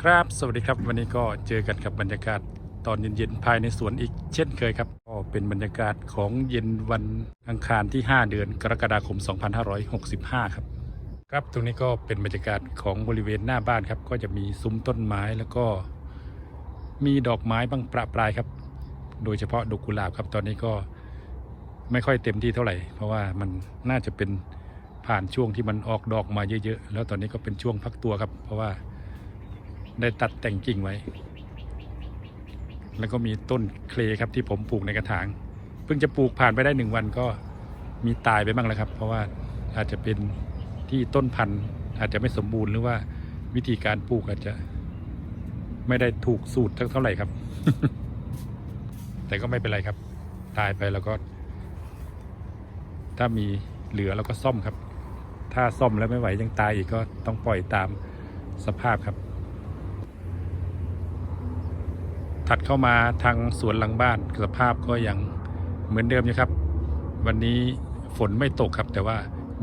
ครับ สวัสดีครับ วันนี้ก็เจอกันกับบรรยากาศตอนเย็นๆภายในสวนอีกเช่นเคยครับก็เป็นบรรยากาศของเย็นวันอังคารที่ 5 เดือนกรกฎาคม 2565 ครับ ครับตรงนี้ก็เป็นบรรยากาศของบริเวณหน้าบ้านครับ ก็จะมีซุ้มต้นไม้แล้วก็มีดอกไม้บางประปรายครับ โดยเฉพาะดอกกุหลาบครับ ตอนนี้ก็ไม่ค่อยเต็มที่เท่าไหร่ เพราะว่ามันน่าจะเป็นผ่านช่วงที่มันออกดอกมาเยอะๆ แล้วตอนนี้ก็เป็นช่วงพักตัวครับ เพราะว่า ได้ตัดแต่งกิ่งไว้ แล้วก็มีต้นเคลครับที่ผมปลูกในกระถาง เพิ่งจะปลูกผ่านไปได้หนึ่งวันก็มีตายไปบ้างแล้วครับ เพราะว่าอาจจะเป็นที่ต้นพันธุ์อาจจะไม่สมบูรณ์หรือว่าวิธีการปลูกอาจจะ ไม่ได้ถูกสูตรเท่าไหร่ครับ แต่ก็ไม่เป็นไรครับ ตายไปแล้วก็ ถ้ามีเหลือเราก็ซ่อมครับ ถ้าซ่อมแล้วไม่ไหวยังตายอีกก็ต้องปล่อยตามสภาพครับ ถัดเข้ามาทางสวนหลังบ้านสภาพก็ยังเหมือนเดิมอยู่ครับ วันนี้ฝนไม่ตกครับ แต่ว่า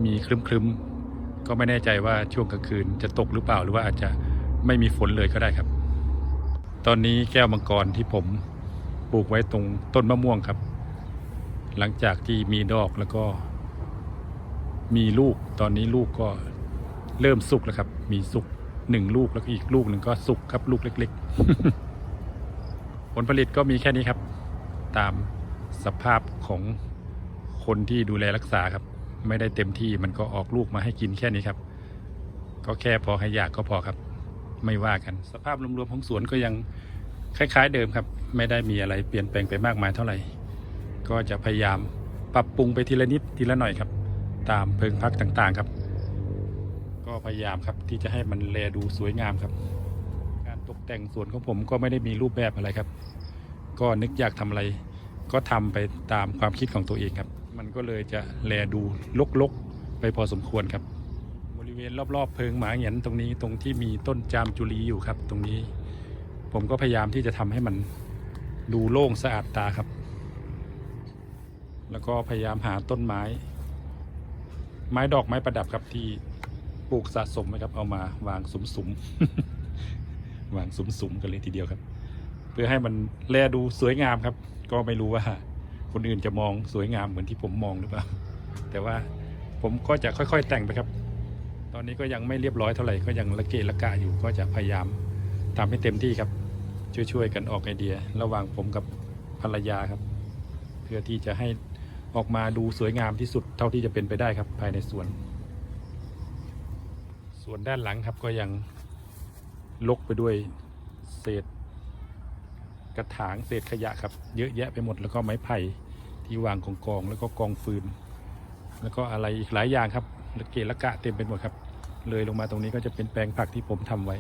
มีครึ้มๆก็ไม่แน่ใจว่าช่วงกลางคืนจะตกหรือเปล่าหรือว่าอาจจะไม่มีฝนเลยก็ได้ครับ ตอนนี้แก้วมังกรที่ผมปลูกไว้ตรงต้นมะม่วงครับ หลังจากที่มีดอกแล้วก็ มีลูกตอนนี้ลูกก็เริ่มสุกแล้วครับ มีสุกหนึ่งลูกแล้วก็อีกลูกหนึ่งก็สุกครับลูกเล็ก ๆ ผลผลิตก็มีแค่นี้ครับ ตามสภาพของคนที่ดูแลรักษาครับ ไม่ได้เต็มที่มันก็ออกลูกมาให้กินแค่นี้ครับ ก็แค่พอให้อยากก็พอครับ ไม่ว่ากันสภาพรวมๆของสวนก็ยังคล้ายๆเดิมครับ ไม่ได้มีอะไรเปลี่ยนแปลงไปมากมายเท่าไหร่ ก็จะพยายามปรับปรุงไปทีละนิดทีละหน่อยครับ ตามเพิงพักต่างๆครับ ก็พยายามครับที่จะให้มันแลดูสวยงามครับ ตกแต่งสวนของผมก็ไม่ได้มีรูปแบบอะไรครับ ก็นึกอยากทำอะไร ก็ทำไปตามความคิดของตัวเองครับ มันก็เลยจะแลดูลกๆ ไปพอสมควรครับ บริเวณรอบๆเพิงหมาเหงียนตรงนี้ตรงที่มีต้นจามจุลีอยู่ครับ ตรงนี้ ผมก็พยายามที่จะทำให้มันดูโล่งสะอาดตาครับ แล้วก็พยายามหาต้นไม้ ไม้ดอกไม้ประดับครับที่ปลูกสะสมไว้ครับเอามาวางสุมๆ วางสุมๆกันเลยทีเดียวครับ เพื่อให้มันแลดูสวยงามครับ ก็ไม่รู้ว่าคนอื่นจะมองสวยงามเหมือนที่ผมมองหรือเปล่า แต่ว่าผมก็จะค่อยๆแต่งไปครับ ตอนนี้ก็ยังไม่เรียบร้อยเท่าไหร่ก็ยังละเกะละกะอยู่ก็จะพยายามทำให้เต็มที่ครับ ช่วยๆกันออกไอเดีย ระหว่างผมกับภรรยาครับ เพื่อที่จะให้ออกมาดูสวยงามที่สุดเท่าที่จะเป็นไปได้ครับภายในสวน ส่วนด้านหลังครับก็ยัง ลกไปด้วยเศษ กระถางเศษขยะครับ เยอะแยะไปหมดแล้วก็ไม้ไผ่ที่วางกองกองๆแล้วก็กองฟืน แล้วก็อะไรอีกหลายอย่างครับละเกละกะเต็มไปหมดครับ เลยลงมาตรงนี้ก็จะเป็นแปลงผักที่ผมทำไว้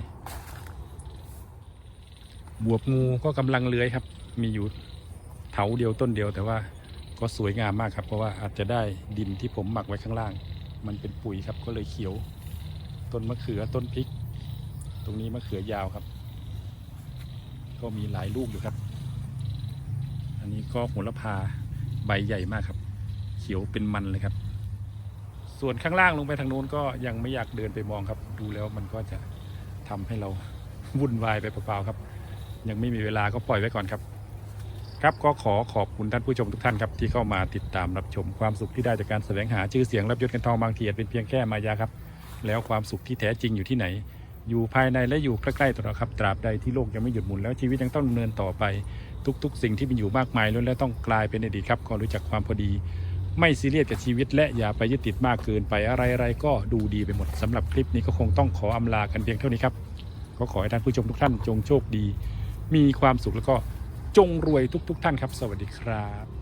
บวบงูก็กำลังเลื้อยครับ มีอยู่เถาเดียวต้นเดียวแต่ว่าก็สวยงามมากครับ เพราะว่าอาจจะได้ดินที่ผมหมักไว้ข้างล่าง มันเป็นปุ๋ยครับก็เลยเขียว ต้นมะเขือต้นพริก ตรงนี้มะเขือยาวครับ ก็มีหลายลูกอยู่ครับ อันนี้ก็โหระพาใบใหญ่มากครับ เขียวเป็นมันเลยครับ ส่วนข้างล่างลงไปทางนู้นก็ยังไม่อยากเดินไปมองครับ ดูแล้วมันก็จะทำให้เราวุ่นวายไปเปล่าๆครับ ยังไม่มีเวลาก็ปล่อยไว้ก่อนครับ ครับก็ขอขอบคุณท่านผู้ชมทุกท่านครับที่เข้ามาติดตามรับชมความสุขที่ได้จากการแสวงหาชื่อเสียงรับยศกันทองบางเทีอาจเป็นเพียงแค่มายาครับ แล้วความสุขที่แท้จริงอยู่ที่ไหน อยู่ภายในและอยู่ใกล้ๆตัวเราครับตราบใดที่โลกยังไม่หยุดหมุนแล้วชีวิตยังต้องดำเนินต่อไป ทุกๆ สิ่งที่มีอยู่มากมายล้วนแล้วต้องกลายเป็นอดีตครับก็รู้จักความพอดี ไม่ซีเรียสกับชีวิต และอย่าไปยึดติดมากเกินไปอะไรๆก็ดูดีไปหมดสำหรับคลิปนี้ก็คงต้องขออำลากันเพียงเท่านี้ครับก็ขอให้ท่านผู้ชมทุกท่านจงโชคดี มีความสุขแล้วก็จงรวยทุก ๆ ท่านครับ สวัสดีครับ